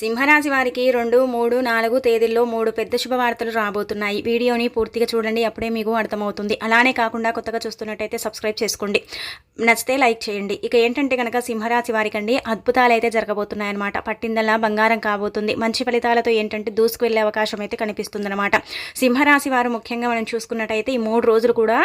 సింహరాశి వారికి రెండు మూడు నాలుగు తేదీల్లో మూడు పెద్ద శుభవార్తలు రాబోతున్నాయి. వీడియోని పూర్తిగా చూడండి అప్పుడే మీకు అర్థమవుతుంది. అలానే కాకుండా కొత్తగా చూస్తున్నట్టయితే సబ్స్క్రైబ్ చేసుకోండి. నచ్చితే లైక్ చేయండి. ఇక ఏంటంటే కనుక సింహరాశి వారికి అండి అద్భుతాలు అయితే జరగబోతున్నాయన్నమాట. పట్టిందల్లా బంగారం కాబోతుంది. మంచి ఫలితాలతో ఏంటంటే దూసుకు వెళ్ళే అవకాశం అయితే కనిపిస్తుందన్నమాట. సింహరాశి వారు ముఖ్యంగా మనం చూసుకున్నట్టయితే ఈ మూడు రోజులు కూడా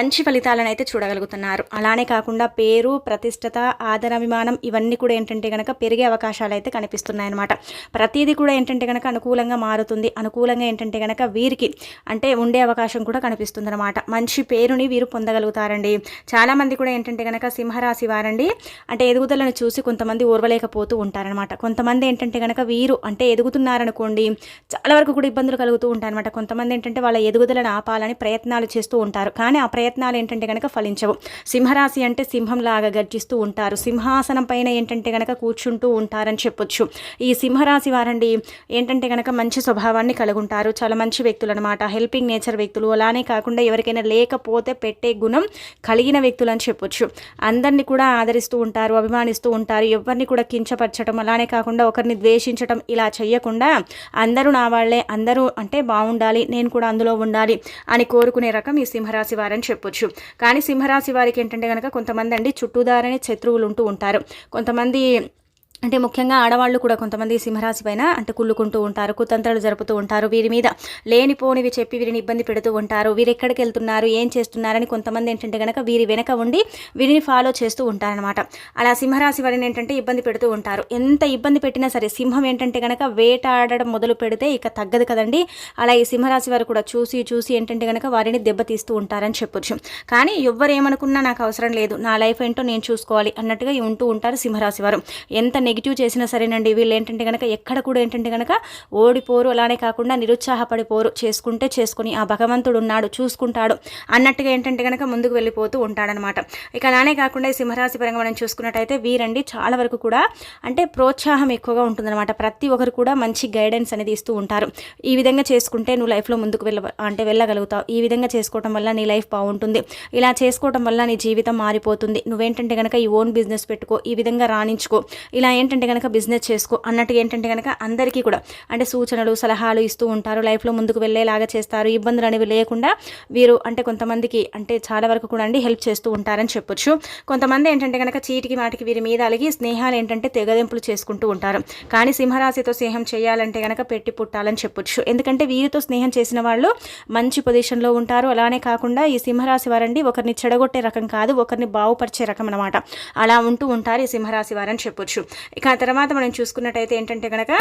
మంచి ఫలితాలను అయితే చూడగలుగుతున్నారు. అలానే కాకుండా పేరు ప్రతిష్టత ఆదరాభిమానం ఇవన్నీ కూడా ఏంటంటే కనుక పెరిగే అవకాశాలు అయితే కనిపిస్తున్నాయన్నమాట. అనమాట ప్రతిదీ కూడా ఏంటంటే కనుక అనుకూలంగా మారుతుంది. అనుకూలంగా ఏంటంటే కనుక వీరికి అంటే ఉండే అవకాశం కూడా కనిపిస్తుంది అనమాట మంచి పేరుని వీరు పొందగలుగుతారండి. చాలామంది కూడా ఏంటంటే కనుక సింహరాశి వారండి. అంటే ఎదుగుదలను చూసి కొంతమంది ఓర్వలేకపోతూ ఉంటారనమాట కొంతమంది ఏంటంటే కనుక వీరు అంటే ఎదుగుతున్నారనుకోండి చాలా వరకు కూడా ఇబ్బందులు కలుగుతూ ఉంటారనమాట కొంతమంది ఏంటంటే వాళ్ళ ఎదుగుదలను ఆపాలని ప్రయత్నాలు చేస్తూ ఉంటారు. కానీ ఆ ప్రయత్నాలు ఏంటంటే కనుక ఫలించవు. సింహరాశి అంటే సింహంలాగా గర్జిస్తూ ఉంటారు. సింహాసనం పైన ఏంటంటే కనుక కూర్చుంటూ ఉంటారని చెప్పొచ్చు. ఈ సింహరాశి వారండి ఏంటంటే కనుక మంచి స్వభావాన్ని కలుగుంటారు. చాలా మంచి వ్యక్తులు అనమాట హెల్పింగ్ నేచర్ వ్యక్తులు. అలానే కాకుండా ఎవరికైనా లేకపోతే పెట్టే గుణం కలిగిన వ్యక్తులు అని చెప్పొచ్చు. అందరినీ కూడా ఆదరిస్తూ ఉంటారు అభిమానిస్తూ ఉంటారు. ఎవరిని కూడా కించపరచడం అలానే కాకుండా ఒకరిని ద్వేషించడం ఇలా చేయకుండా అందరూ నా వాళ్ళే అందరూ అంటే బాగుండాలి నేను కూడా అందులో ఉండాలి అని కోరుకునే రకం ఈ సింహరాశి వారని చెప్పొచ్చు. కానీ సింహరాశి వారికి ఏంటంటే కనుక కొంతమంది అండి చుట్టూదారనే శత్రువులు ఉంటూ ఉంటారు. కొంతమంది అంటే ముఖ్యంగా ఆడవాళ్ళు కూడా కొంతమంది సింహరాశి పైన అంటే కుళ్ళుకుంటూ ఉంటారు కుతంత్రాలు జరుపుతూ ఉంటారు. వీరి మీద లేనిపోనివి చెప్పి వీరిని ఇబ్బంది పెడుతూ ఉంటారు. వీరు ఎక్కడికి వెళ్తున్నారు ఏం చేస్తున్నారని కొంతమంది ఏంటంటే కనుక వీరి వెనక ఉండి వీరిని ఫాలో చేస్తూ ఉంటారనమాట అలా సింహరాశి వారిని ఏంటంటే ఇబ్బంది పెడుతూ ఉంటారు. ఎంత ఇబ్బంది పెట్టినా సరే సింహం ఏంటంటే కనుక వేటాడడం మొదలు పెడితే ఇక తగ్గదు కదండి. అలా ఈ సింహరాశి వారు కూడా చూసి చూసి ఏంటంటే కనుక వారిని దెబ్బతీస్తూ ఉంటారని చెప్పొచ్చు. కానీ ఎవ్వరు ఏమనుకున్నా నాకు అవసరం లేదు నా లైఫ్ ఏంటో నేను చూసుకోవాలి అన్నట్టుగా ఉంటూ ఉంటారు సింహరాశి వారు. ఎంత నెగిటివ్ చేసినా సరేనండి. వీళ్ళు ఏంటంటే కనుక ఎక్కడ కూడా ఏంటంటే కనుక ఓడిపోరు. అలానే కాకుండా నిరుత్సాహపడిపోరు. చేసుకుంటే చేసుకుని ఆ భగవంతుడు ఉన్నాడు చూసుకుంటాడు అన్నట్టుగా ఏంటంటే కనుక ముందుకు వెళ్ళిపోతూ ఉంటాడనమాట. ఇక అలానే కాకుండా ఈ సింహరాశి పరంగా మనం చూసుకున్నట్టయితే వీరండి చాలా వరకు కూడా అంటే ప్రోత్సాహం ఎక్కువగా ఉంటుందన్నమాట. ప్రతి ఒక్కరు కూడా మంచి గైడెన్స్ అనేది ఇస్తూ ఉంటారు. ఈ విధంగా చేసుకుంటే నువ్వు లైఫ్లో ముందుకు వెళ్ళ అంటే వెళ్ళగలుగుతావు. ఈ విధంగా చేసుకోవడం వల్ల నీ లైఫ్ బాగుంటుంది. ఇలా చేసుకోవడం వల్ల నీ జీవితం మారిపోతుంది. నువ్వేంటంటే కనుక ఈ ఓన్ బిజినెస్ పెట్టుకో ఈ విధంగా రాణించుకో. ఇలా ఏంటంటే కనుక బిజినెస్ చేసుకో అన్నట్టుగా ఏంటంటే కనుక అందరికీ కూడా అంటే సూచనలు సలహాలు ఇస్తూ ఉంటారు. లైఫ్లో ముందుకు వెళ్ళేలాగా చేస్తారు. ఇబ్బందులు అనేవి లేకుండా వీరు అంటే కొంతమందికి అంటే చాలా వరకు కూడా అండి హెల్ప్ చేస్తూ ఉంటారని చెప్పొచ్చు. కొంతమంది ఏంటంటే కనుక చీటికి మాటికి వీరి మీద అలిగి స్నేహాలు ఏంటంటే తెగదెంపులు చేసుకుంటూ ఉంటారు. కానీ సింహరాశితో స్నేహం చేయాలంటే కనుక పెట్టి పుట్టాలని చెప్పొచ్చు. ఎందుకంటే వీరితో స్నేహం చేసిన వాళ్ళు మంచి పొజిషన్లో ఉంటారు. అలానే కాకుండా ఈ సింహరాశి వారండి ఒకరిని చెడగొట్టే రకం కాదు ఒకరిని బాగుపరిచే రకం అనమాట అలా ఉంటూ ఉంటారు ఈ సింహరాశి వారని చెప్పొచ్చు. ఇక ఆ తర్వాత మనం చూసుకున్నట్టయితే ఏంటంటే కనుక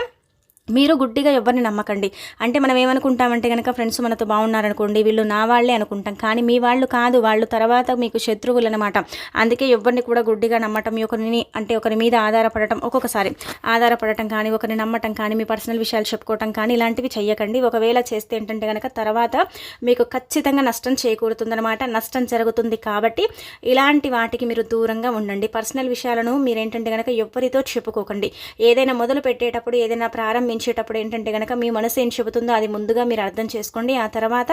మీరు గుడ్డిగా ఎవరిని నమ్మకండి. అంటే మనం ఏమనుకుంటామంటే కనుక ఫ్రెండ్స్ మనతో బాగున్నారనుకోండి వీళ్ళు నా వాళ్ళే అనుకుంటాం. కానీ మీ వాళ్ళు కాదు వాళ్ళు తర్వాత మీకు శత్రువులు అనమాట అందుకే ఎవరిని కూడా గుడ్డిగా నమ్మటం ఒకరిని అంటే ఒకరి మీద ఆధారపడటం ఒక్కొక్కసారి. ఆధారపడటం కానీ ఒకరిని నమ్మటం కానీ మీ పర్సనల్ విషయాలు చెప్పుకోవటం కానీ ఇలాంటివి చెయ్యకండి. ఒకవేళ చేస్తే ఏంటంటే కనుక తర్వాత మీకు ఖచ్చితంగా నష్టం చేకూరుతుందనమాట నష్టం జరుగుతుంది కాబట్టి ఇలాంటి వాటికి మీరు దూరంగా ఉండండి. పర్సనల్ విషయాలను మీరేంటంటే కనుక ఎవరితో చెప్పుకోకండి. ఏదైనా మొదలు పెట్టేటప్పుడు ఏదైనా ప్రారంభించేటప్పుడు ఏంటంటే కనుక మీ మనసు ఏం చెబుతుందో అది ముందుగా మీరు అర్థం చేసుకోండి. ఆ తర్వాత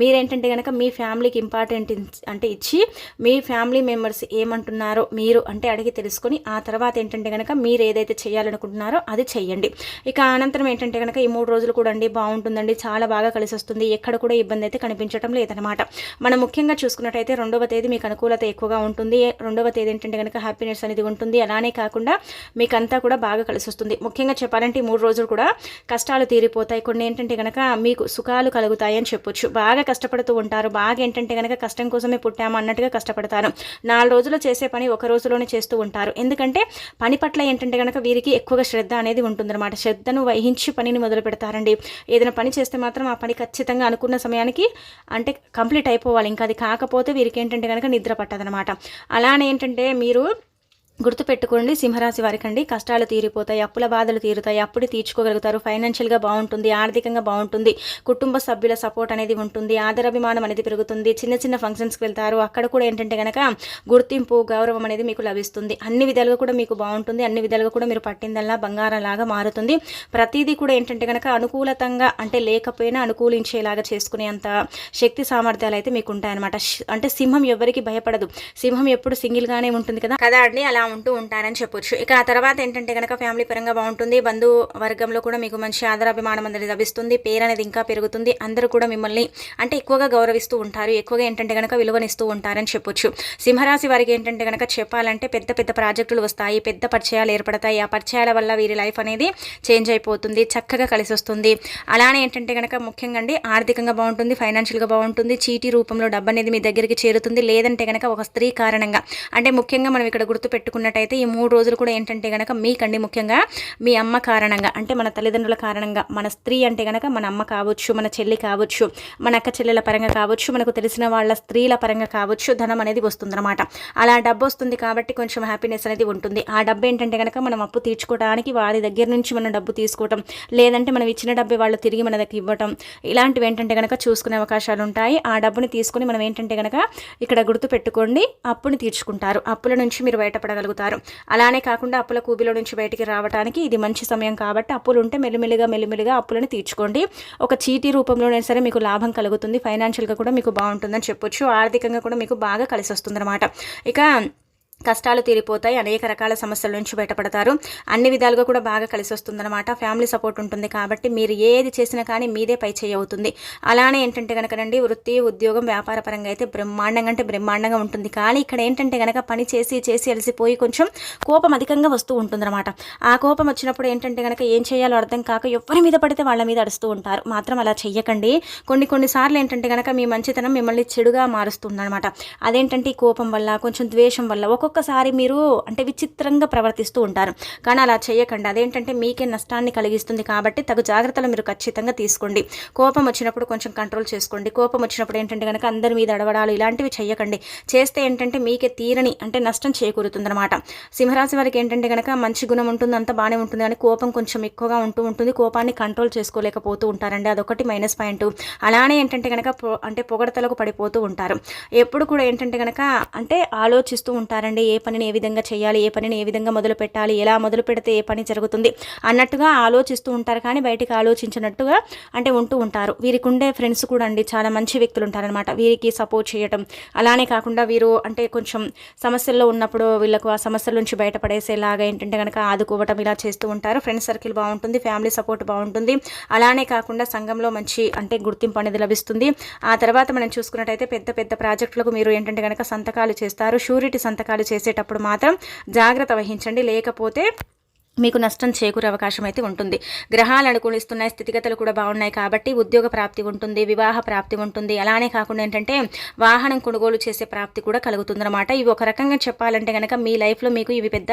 మీరేంటంటే కనుక మీ ఫ్యామిలీకి ఇంపార్టెంట్ అంటే ఇచ్చి మీ ఫ్యామిలీ మెంబర్స్ ఏమంటున్నారో మీరు అంటే అడిగి తెలుసుకొని ఆ తర్వాత ఏంటంటే కనుక మీరు ఏదైతే చేయాలనుకుంటున్నారో అది చేయండి ఇక అనంతరం ఏంటంటే కనుక ఈ మూడు రోజులు కూడా అండి బాగుంటుందండి. చాలా బాగా కలిసి వస్తుంది ఎక్కడ కూడా ఇబ్బంది అయితే కనిపించడం లేదనమాట మనం ముఖ్యంగా చూసుకున్నట్టయితే రెండవ తేదీ మీకు అనుకూలత ఎక్కువగా ఉంటుంది. రెండవ తేదీ ఏంటంటే కనుక హ్యాపీనెస్ అనేది ఉంటుంది. అలానే కాకుండా మీకు అంతా కూడా బాగా కలిసి వస్తుంది ముఖ్యంగా చెప్పాలంటే ఈ మూడు రోజులు కూడా కష్టాలు తీరిపోతాయి. కొన్ని ఏంటంటే కనుక మీకు సుఖాలు కలుగుతాయి అని చెప్పొచ్చు. బాగా కష్టపడుతూ ఉంటారు. బాగా ఏంటంటే కనుక కష్టం కోసమే పుట్టాము అన్నట్టుగా కష్టపడతారు. నాలుగు రోజులు చేసే పని ఒక రోజులోనే చేస్తూ ఉంటారు. ఎందుకంటే పని పట్ల ఏంటంటే కనుక వీరికి ఎక్కువగా శ్రద్ధ అనేది ఉంటుందన్నమాట. శ్రద్ధను వహించి పనిని మొదలు పెడతారండి. ఏదైనా పని చేస్తే మాత్రం ఆ పని ఖచ్చితంగా అనుకున్న సమయానికి అంటే కంప్లీట్ అయిపోవాలి. ఇంకా అది కాకపోతే వీరికి ఏంటంటే కనుక నిద్ర పట్టదనమాట అలానే ఏంటంటే మీరు గుర్తుపెట్టుకోండి సింహరాశి వారికి అండి కష్టాలు తీరిపోతాయి అప్పుల బాధలు తీరుతాయి. అప్పుడు తీర్చుకోగలుగుతారు. ఫైనాన్షియల్గా బాగుంటుంది ఆర్థికంగా బాగుంటుంది కుటుంబ సభ్యుల సపోర్ట్ అనేది ఉంటుంది ఆదరాభిమానం అనేది పెరుగుతుంది చిన్న చిన్న ఫంక్షన్స్కి వెళ్తారు. అక్కడ కూడా ఏంటంటే కనుక గుర్తింపు గౌరవం అనేది మీకు లభిస్తుంది. అన్ని విధాలుగా కూడా మీకు బాగుంటుంది అన్ని విధాలుగా కూడా మీరు పట్టిందల్లా బంగారం లాగా మారుతుంది. ప్రతిదీ కూడా ఏంటంటే కనుక అనుకూలతంగా అంటే లేకపోయినా అనుకూలించేలాగా చేసుకునే అంత శక్తి సామర్థ్యాలు అయితే మీకు ఉంటాయన్నమాట అంటే సింహం ఎవరికి భయపడదు. సింహం ఎప్పుడు సింగిల్గానే ఉంటుంది కదా. కదా అండి అలా ఉంటూ ఉంటారని చెప్పొచ్చు. ఇక ఆ తర్వాత ఏంటంటే కనుక ఫ్యామిలీ పరంగా బాగుంటుంది. బంధు వర్గంలో కూడా మీకు మంచి ఆదరాభిమానం అనేది లభిస్తుంది. పేరు అనేది ఇంకా పెరుగుతుంది. అందరూ కూడా మిమ్మల్ని అంటే ఎక్కువగా గౌరవిస్తూ ఉంటారు. ఎక్కువగా ఏంటంటే కనుక విలువనిస్తూ ఉంటారని చెప్పొచ్చు. సింహరాశి వారికి ఏంటంటే కనుక చెప్పాలంటే పెద్ద పెద్ద ప్రాజెక్టులు వస్తాయి. పెద్ద పరిచయాలు ఏర్పడతాయి. ఆ పరిచయాల వల్ల వీరి లైఫ్ అనేది చేంజ్ అయిపోతుంది. చక్కగా కలిసి వస్తుంది. అలానే ఏంటంటే కనుక ముఖ్యంగా అండి ఆర్థికంగా బాగుంటుంది. ఫైనాన్షియల్గా బాగుంటుంది. చీటీ రూపంలో డబ్బు అనేది మీ దగ్గరికి చేరుతుంది. లేదంటే కనుక ఒక స్త్రీ కారణంగా. అంటే ముఖ్యంగా మనం ఇక్కడ గుర్తు పెట్టుకున్నట్టయితే ఈ మూడు రోజులు కూడా ఏంటంటే కనుక మీకండి ముఖ్యంగా మీ అమ్మ కారణంగా అంటే మన తల్లిదండ్రుల కారణంగా మన స్త్రీ అంటే కనుక మన అమ్మ కావచ్చు మన చెల్లి కావచ్చు మన అక్క చెల్లెల పరంగా కావచ్చు మనకు తెలిసిన వాళ్ళ స్త్రీల పరంగా కావచ్చు ధనం అనేది వస్తుందన్నమాట. అలా డబ్బు వస్తుంది కాబట్టి కొంచెం హ్యాపీనెస్ అనేది ఉంటుంది. ఆ డబ్బు ఏంటంటే కనుక మనం అప్పు తీర్చుకోవడానికి వారి దగ్గర నుంచి మనం డబ్బు తీసుకోవటం లేదంటే మనం ఇచ్చిన డబ్బే వాళ్ళు తిరిగి మన దగ్గర ఇవ్వటం ఇలాంటివి ఏంటంటే కనుక చూసుకునే అవకాశాలు ఉంటాయి. ఆ డబ్బుని తీసుకుని మనం ఏంటంటే కనుక ఇక్కడ గుర్తు పెట్టుకోండి అప్పుని తీర్చుకుంటారు. అప్పుల నుంచి మీరు బయటపడగలుగుతారు అలానే కాకుండా అప్పుల కూబిలో నుంచి బయటికి రావడానికి ఇది మంచి సమయం కాబట్టి అప్పులు ఉంటే మెల్లిమెల్లిగా మెల్లిమెల్లిగా అప్పులను తీర్చుకోండి. ఒక చీటీ రూపంలోనే సరే మీకు లాభం కలుగుతుంది. ఫైనాన్షియల్గా కూడా మీకు బాగుంటుందని చెప్పొచ్చు. ఆర్థికంగా కూడా మీకు బాగా కలిసి వస్తుంది ఇక కష్టాలు తీరిపోతాయి అనేక రకాల సమస్యల నుంచి బయటపడతారు. అన్ని విధాలుగా కూడా బాగా కలిసి వస్తుందన్నమాట ఫ్యామిలీ సపోర్ట్ ఉంటుంది కాబట్టి మీరు ఏది చేసినా కానీ మీదే పై చేయి అవుతుంది. అలానే ఏంటంటే కనుకనండి వృత్తి ఉద్యోగం వ్యాపార పరంగా అయితే బ్రహ్మాండంగా అంటే బ్రహ్మాండంగా ఉంటుంది. కానీ ఇక్కడ ఏంటంటే కనుక పని చేసి చేసి అలసిపోయి కొంచెం కోపం అధికంగా వస్తూ ఉంటుందన్నమాట. ఆ కోపం వచ్చినప్పుడు ఏంటంటే కనుక ఏం చేయాలో అర్థం కాక ఎవరి మీద పడితే వాళ్ళ మీద అడుస్తూ ఉంటారు. మాత్రం అలా చెయ్యకండి. కొన్ని కొన్నిసార్లు ఏంటంటే కనుక మీ మంచితనం మిమ్మల్ని చెడుగా మారుస్తుందన్నమాట. అదేంటంటే ఈ కోపం వల్ల కొంచెం ద్వేషం వల్ల ఒక్కొక్క ఒక్కొక్కసారి మీరు అంటే విచిత్రంగా ప్రవర్తిస్తూ ఉంటారు. కానీ అలా చేయకండి. అదేంటంటే మీకే నష్టాన్ని కలిగిస్తుంది కాబట్టి తగు జాగ్రత్తలు మీరు ఖచ్చితంగా తీసుకోండి. కోపం వచ్చినప్పుడు కొంచెం కంట్రోల్ చేసుకోండి. కోపం వచ్చినప్పుడు ఏంటంటే కనుక అందరి మీద అడవడాలు ఇలాంటివి చేయకండి చేస్తే ఏంటంటే మీకే తీరని అంటే నష్టం చేకూరుతుంది అనమాట సింహరాశి వారికి ఏంటంటే కనుక మంచి గుణం ఉంటుంది అంత బాగానే ఉంటుంది. కానీ కోపం కొంచెం ఎక్కువగా ఉంటూ ఉంటుంది. కోపాన్ని కంట్రోల్ చేసుకోలేకపోతూ ఉంటారండి. అదొకటి మైనస్ పాయింట్. అలానే ఏంటంటే కనుక అంటే పొగడతలకు పడిపోతూ ఉంటారు. ఎప్పుడు కూడా ఏంటంటే కనుక అంటే ఆలోచిస్తూ ఉంటారండి. ఏ పనిని ఏ విధంగా చేయాలి ఏ పనిని ఏ విధంగా మొదలు పెట్టాలి ఎలా మొదలు పెడితే ఏ పని జరుగుతుంది అన్నట్టుగా ఆలోచిస్తూ ఉంటారు. కానీ బయటికి ఆలోచించినట్టుగా అంటే ఉంటూ ఉంటారు. వీరికి ఉండే ఫ్రెండ్స్ కూడా అండి చాలా మంచి వ్యక్తులు ఉంటారనమాట వీరికి సపోర్ట్ చేయటం. అలానే కాకుండా వీరు అంటే కొంచెం సమస్యల్లో ఉన్నప్పుడు వీళ్ళకు ఆ సమస్యల నుంచి బయటపడేసేలాగా ఏంటంటే కనుక ఆదుకోవటం ఇలా చేస్తూ ఉంటారు. ఫ్రెండ్స్ సర్కిల్ బాగుంటుంది ఫ్యామిలీ సపోర్ట్ బాగుంటుంది. అలానే కాకుండా సంఘంలో మంచి అంటే గుర్తింపు అనేది లభిస్తుంది. ఆ తర్వాత మనం చూసుకున్నట్టయితే పెద్ద పెద్ద ప్రాజెక్టులకు మీరు ఏంటంటే కనుక సంతకాలు చేస్తారు. షూరిటీ సంతకాలు చేసేటప్పుడు మాత్రం జాగ్రత్త వహించండి. లేకపోతే మీకు నష్టం చేకూరే అవకాశం అయితే ఉంటుంది. గ్రహాలు అనుకూలిస్తున్నాయి స్థితిగతులు కూడా బాగున్నాయి కాబట్టి ఉద్యోగ ప్రాప్తి ఉంటుంది వివాహ ప్రాప్తి ఉంటుంది. అలానే కాకుండా ఏంటంటే వాహనం కొనుగోలు చేసే ప్రాప్తి కూడా కలుగుతుందన్నమాట. ఇవి ఒక రకంగా చెప్పాలంటే కనుక మీ లైఫ్లో మీకు ఇవి పెద్ద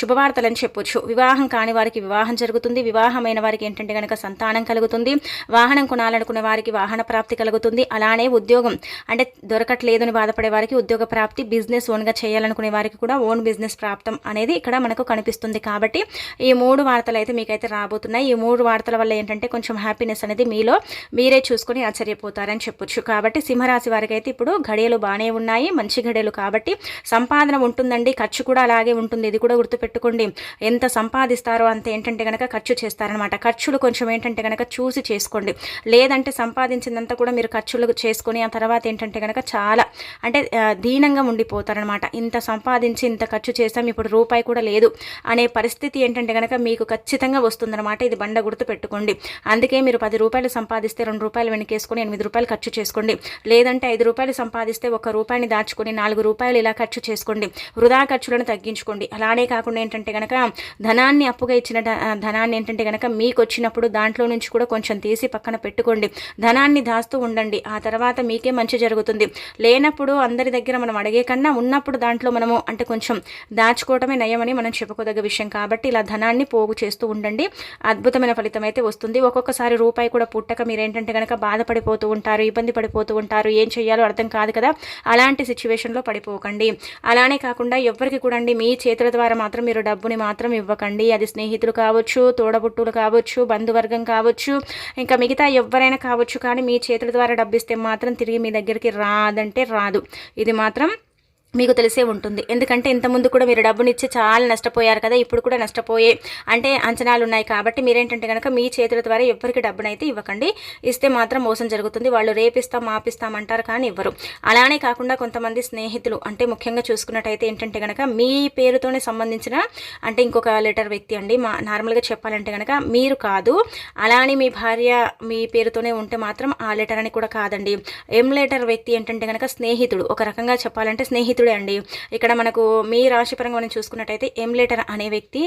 శుభవార్తలని చెప్పొచ్చు. వివాహం కాని వారికి వివాహం జరుగుతుంది. వివాహమైన వారికి ఏంటంటే కనుక సంతానం కలుగుతుంది. వాహనం కొనాలనుకునే వారికి వాహన ప్రాప్తి కలుగుతుంది. అలానే ఉద్యోగం అంటే దొరకట్లేదని బాధపడే వారికి ఉద్యోగ ప్రాప్తి బిజినెస్ ఓన్గా చేయాలనుకునే వారికి కూడా ఓన్ బిజినెస్ ప్రాప్తం అనేది ఇక్కడ మనకు కనిపిస్తుంది. కాబట్టి ఈ మూడు వార్తలు అయితే మీకైతే రాబోతున్నాయి. ఈ మూడు వార్తల వల్ల ఏంటంటే కొంచెం హ్యాపీనెస్ అనేది మీలో మీరే చూసుకొని ఆశ్చర్యపోతారని చెప్పొచ్చు. కాబట్టి సింహరాశి వారికి అయితే ఇప్పుడు ఘడియలు బాగానే ఉన్నాయి. మంచి ఘడియలు కాబట్టి సంపాదన ఉంటుందండి. ఖర్చు కూడా అలాగే ఉంటుంది. ఇది కూడా గుర్తుపెట్టుకోండి. ఎంత సంపాదిస్తారో అంత ఏంటంటే కనుక ఖర్చు చేస్తారనమాట ఖర్చులు కొంచెం ఏంటంటే కనుక చూసి చేసుకోండి. లేదంటే సంపాదించిందంతా కూడా మీరు ఖర్చులు చేసుకొని ఆ తర్వాత ఏంటంటే కనుక చాలా అంటే దీనంగా ఉండిపోతారనమాట ఇంత సంపాదించి ఇంత ఖర్చు చేస్తాం ఇప్పుడు రూపాయి కూడా లేదు అనే పరిస్థితి ఏంటంటే కనుక మీకు ఖచ్చితంగా వస్తుందన్నమాట ఇది బండ గుర్తు పెట్టుకోండి. అందుకే మీరు పది రూపాయలు సంపాదిస్తే రెండు రూపాయలు వెనకేసుకొని ఎనిమిది రూపాయలు ఖర్చు చేసుకోండి. లేదంటే ఐదు రూపాయలు సంపాదిస్తే ఒక రూపాయిని దాచుకొని నాలుగు రూపాయలు ఇలా ఖర్చు చేసుకోండి. వృధా ఖర్చులను తగ్గించుకోండి. అలానే కాకుండా ఏంటంటే కనుక ధనాన్ని అప్పుగా ఇచ్చిన ధనాన్ని ఏంటంటే కనుక మీకు వచ్చినప్పుడు దాంట్లో నుంచి కూడా కొంచెం తీసి పక్కన పెట్టుకోండి. ధనాన్ని దాస్తూ ఉండండి. ఆ తర్వాత మీకే మంచి జరుగుతుంది. లేనప్పుడు అందరి దగ్గర మనం అడిగే కన్నా ఉన్నప్పుడు దాంట్లో మనము అంటే కొంచెం దాచుకోవటమే నయమని మనం చెప్పుకోదగ్గ విషయం. కాబట్టి ఇలా ఇలా ధనాన్ని పోగు చేస్తూ ఉండండి. అద్భుతమైన ఫలితం అయితే వస్తుంది. ఒక్కొక్కసారి రూపాయి కూడా పుట్టక మీరు ఏంటంటే కనుక బాధపడిపోతూ ఉంటారు ఇబ్బంది పడిపోతూ ఉంటారు ఏం చేయాలో అర్థం కాదు కదా. అలాంటి సిచ్యువేషన్లో పడిపోకండి. అలానే కాకుండా ఎవరికి కూడా అండి మీ చేతుల ద్వారా మాత్రం మీరు డబ్బుని మాత్రం ఇవ్వకండి. అది స్నేహితులు కావచ్చు తోడబుట్టులు కావచ్చు బంధువర్గం కావచ్చు ఇంకా మిగతా ఎవరైనా కావచ్చు. కానీ మీ చేతుల ద్వారా డబ్బిస్తే మాత్రం తిరిగి మీ దగ్గరికి రాదంటే రాదు. ఇది మాత్రం మీకు తెలిసే ఉంటుంది. ఎందుకంటే ఇంతకుముందు కూడా మీరు డబ్బునిచ్చి చాలా నష్టపోయారు కదా ఇప్పుడు కూడా నష్టపోయే అంటే అంచనాలు ఉన్నాయి కాబట్టి మీరేంటంటే కనుక మీ చేతుల ద్వారా ఎవరికి డబ్బునైతే ఇవ్వకండి. ఇస్తే మాత్రం మోసం జరుగుతుంది. వాళ్ళు రేపిస్తాం మాపిస్తాం అంటారు కానీ ఇవ్వరు. అలానే కాకుండా కొంతమంది స్నేహితులు అంటే ముఖ్యంగా చూసుకున్నట్టయితే ఏంటంటే కనుక మీ పేరుతోనే సంబంధించిన అంటే ఇంకొక లెటర్ వ్యక్తి అండి. మా నార్మల్గా చెప్పాలంటే కనుక మీరు కాదు. అలానే మీ భార్య మీ పేరుతోనే ఉంటే మాత్రం ఆ లెటర్ అని కూడా కాదండి. ఎం లెటర్ వ్యక్తి ఏంటంటే కనుక స్నేహితుడు. ఒక రకంగా చెప్పాలంటే స్నేహితుడు అండి. ఇక్కడ మనకు మీ రాశిపరంగా మనం చూసుకున్నట్టయితే ఎం లెటర్ అనే వ్యక్తి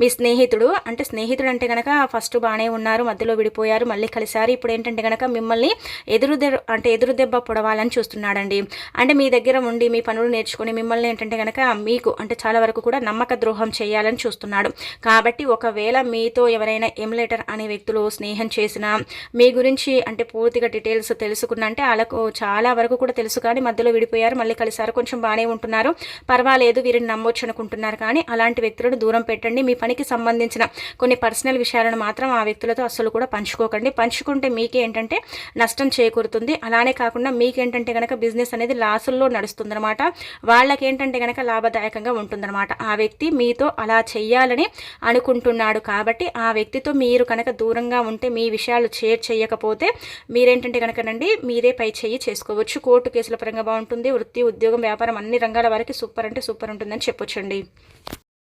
మీ స్నేహితుడు. అంటే స్నేహితుడు అంటే కనుక ఫస్ట్ బాగానే ఉన్నారు మధ్యలో విడిపోయారు మళ్ళీ కలిసారు ఇప్పుడు ఏంటంటే కనుక మిమ్మల్ని ఎదురు అంటే ఎదురు దెబ్బ పొడవాలని చూస్తున్నాడండి. అంటే మీ దగ్గర ఉండి మీ పనులు నేర్చుకొని మిమ్మల్ని ఏంటంటే కనుక మీకు అంటే చాలా వరకు కూడా నమ్మక ద్రోహం చేయాలని చూస్తున్నాడు. కాబట్టి ఒకవేళ మీతో ఎవరైనా ఎమ్లేటర్ అనే వ్యక్తులు స్నేహం చేసినా మీ గురించి అంటే పూర్తిగా డీటెయిల్స్ తెలుసుకున్నా అంటే వాళ్ళకు చాలా వరకు కూడా తెలుసు. కానీ మధ్యలో విడిపోయారు మళ్ళీ కలిసారు కొంచెం బాగానే ఉంటున్నారు. పర్వాలేదు వీరిని నమ్మొచ్చు అనుకుంటున్నారు కానీ అలాంటి వ్యక్తులను దూరం పెట్టండి. మీ పనికి సంబంధించిన కొన్ని పర్సనల్ విషయాలను మాత్రం ఆ వ్యక్తులతో అస్సలు కూడా పంచుకోకండి. పంచుకుంటే మీకే ఏంటంటే నష్టం చేకూరుతుంది. అలానే కాకుండా మీకేంటంటే కనుక బిజినెస్ అనేది లాసుల్లో నడుస్తుందనమాట వాళ్ళకేంటంటే కనుక లాభదాయకంగా ఉంటుందన్నమాట. ఆ వ్యక్తి మీతో అలా చెయ్యాలని అనుకుంటున్నాడు కాబట్టి ఆ వ్యక్తితో మీరు కనుక దూరంగా ఉంటే మీ విషయాలు షేర్ చేయకపోతే మీరేంటంటే కనుకనండి మీరే పై చెయ్యి చేసుకోవచ్చు. కోర్టు కేసుల పరంగా బాగుంటుంది. వృత్తి ఉద్యోగం వ్యాపారం అన్ని రంగాల వారికి సూపర్ అంటే సూపర్ ఉంటుందని చెప్పొచ్చండి.